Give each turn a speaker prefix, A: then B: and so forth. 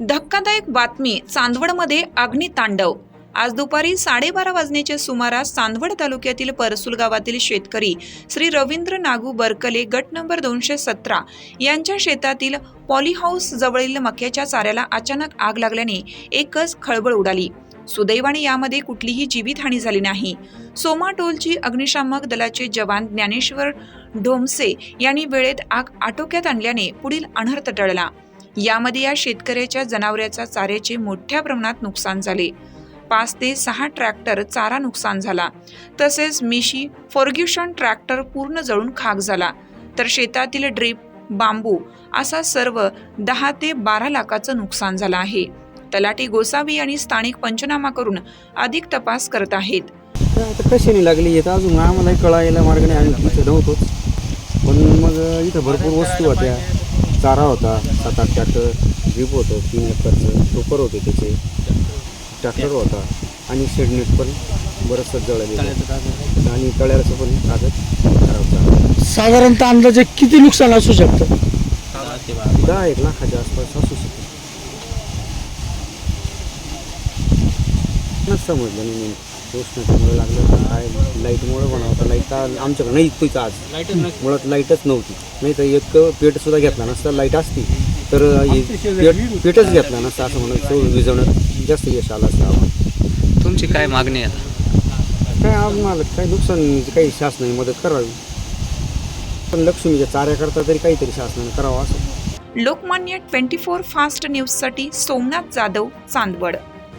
A: धक्कादायक बातमी चांदवडमध्ये अग्नितांडव आज दुपारी साडेबारा वाजण्याच्या सुमारास चांदवड तालुक्यातील परसुल गावातील शेतकरी श्री रवींद्र नागू बरकले गट नंबर दोनशे सतरा यांच्या शेतातील पॉलीहाऊस जवळील मक्याच्या चाऱ्याला अचानक आग लागल्याने एकच खळबळ उडाली. सुदैवाने यामध्ये कुठलीही जीवितहानी झाली नाही. सोमा टोलची अग्निशामक दलाचे जवान ज्ञानेश्वर ढोमसे यांनी वेळेत आग आटोक्यात आणल्याने पुढील अनर्थ टळला. यामध्ये या शेतकऱ्याच्या जनावरांच्या चाऱ्याचे मोठ्या प्रमाणात नुकसान झाले. पाच ते सहा ट्रॅक्टर चारा नुकसान झाला. तसेच मिशी फॉर्ग्युशन ट्रॅक्टर पूर्ण जळून खाक झाला. तर शेतातील ड्रीप बांबू असा सर्व दहा ते बारा लाखाचं नुकसान झालं आहे. तलाठी गोसावी आणि स्थानिक पंचनामा करून अधिक तपास करत आहेत.
B: आता कशाने लागली येत अजून आम्हाला कळायला मार्ग नाही आम्ही तिथे नव्हतोच. पण मग इथं भरपूर वस्तू होत्या. चारा होता सात आठ ट्रॅक्टर जीप होतं तीन एकरचं टोपर होते त्याचे. ट्रॅक्टर होता आणि शेडनेट पण बरंचसं जळालेलं आणि तळ्याचं पण कागद खराब झाला
C: साधारणतः अंदाजे किती नुकसान असू शकतं?
B: दहा एक लाखाच्या आसपास असू शकतो. समजलं नाही नेमकं. उष्णतेमुळे लागलं काय लाईटमुळे बनावं लाइट आमच्याकडे नाही इतकीच आज. मुळात लाईटच नव्हती. नाही तर एक पेट सुद्धा घेतला नसता लाइट असती. तर पेट पेटच घेतला नसता असं म्हणून तो विजवण्यात जास्त यश आलं असतं आम्हाला.
D: तुमची काय मागणी आहे
B: काय आम्हाला काही नुकसान काही शासनाने मदत करावी. पण लक्ष्मीच्या चाऱ्याकरता तरी काहीतरी शासनाने करावं असं.
A: लोकमान्य ट्वेंटी फोर फास्ट न्यूजसाठी सोमनाथ जाधव चांदवड.